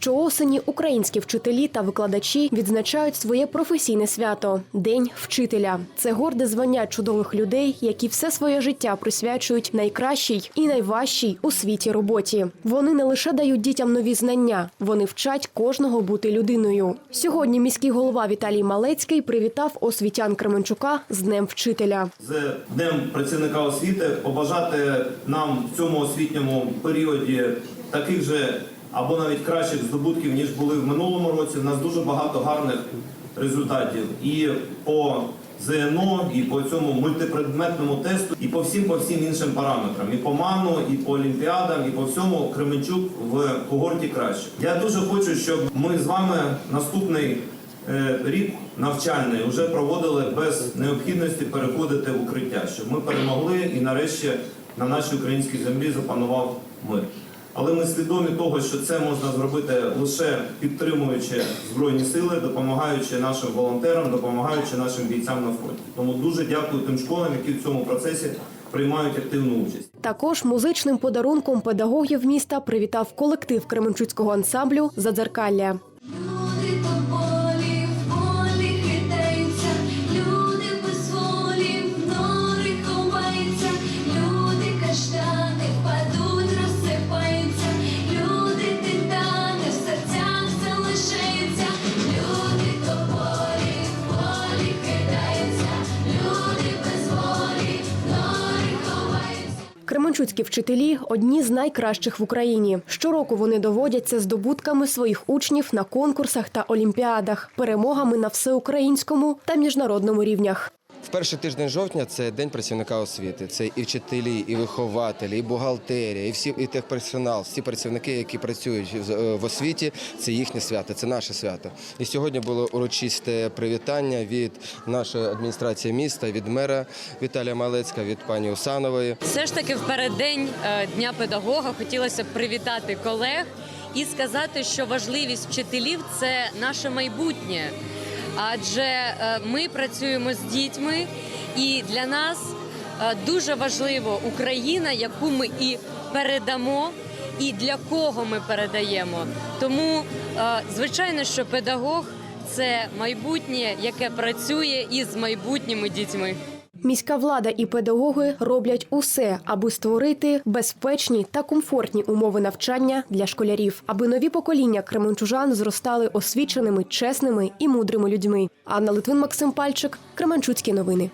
Щоосені українські вчителі та викладачі відзначають своє професійне свято День вчителя. Це горде звання чудових людей, які все своє життя присвячують найкращій і найважчій у світі роботі. Вони не лише дають дітям нові знання, вони вчать кожного бути людиною. Сьогодні міський голова Віталій Малецький привітав освітян Кременчука з Днем вчителя. з Днем працівника освіти побажати нам в цьому освітньому періоді таких же або навіть кращих здобутків, ніж були в минулому році. У нас дуже багато гарних результатів і по ЗНО, і по цьому мультипредметному тесту, і по всім по всім іншим параметрам, і по МАНу, і по олімпіадам, і по всьому Кременчук в когорті краще. Я дуже хочу, щоб ми з вами наступний е, рік навчальний вже проводили без необхідності переходити в укриття, щоб ми перемогли і нарешті на нашій українській землі запанував мир. Але ми свідомі того, що це можна зробити лише підтримуючи збройні сили, допомагаючи нашим волонтерам, допомагаючи нашим бійцям на фронті. Тому дуже дякую тим школам, які в цьому процесі приймають активну участь. Також музичним подарунком педагогів міста привітав колектив Кременчуцького ансамблю Задзеркалля. Кременчуцькі вчителі одні з найкращих в Україні. Щороку вони доводяться здобутками своїх учнів на конкурсах та олімпіадах, перемогами на всеукраїнському та міжнародному рівнях. Перший тиждень жовтня це день працівника освіти. Це і вчителі, і вихователі, і бухгалтерія, і всі і техперсонал, всі працівники, які працюють в- е, освіті. Це їхнє свято, це наше свято. І сьогодні було урочисте привітання від нашої адміністрації міста, від мера Віталія Малецька, від пані Усанової. Все ж таки в переддень е, Дня педагога хотілося б привітати колег і сказати, що важливість вчителів це наше майбутнє. Адже е, ми працюємо з дітьми, і для нас е, дуже важливо Україна, яку ми і передамо, і для кого ми передаємо. Тому, е, звичайно, що педагог це майбутнє, яке працює із майбутніми дітьми. Міська влада і педагоги роблять усе, аби створити безпечні та комфортні умови навчання для школярів, аби нові покоління кременчужан зростали освіченими, чесними і мудрими людьми. Анна Литвин, Максим Пальчик, Кременчуцькі новини.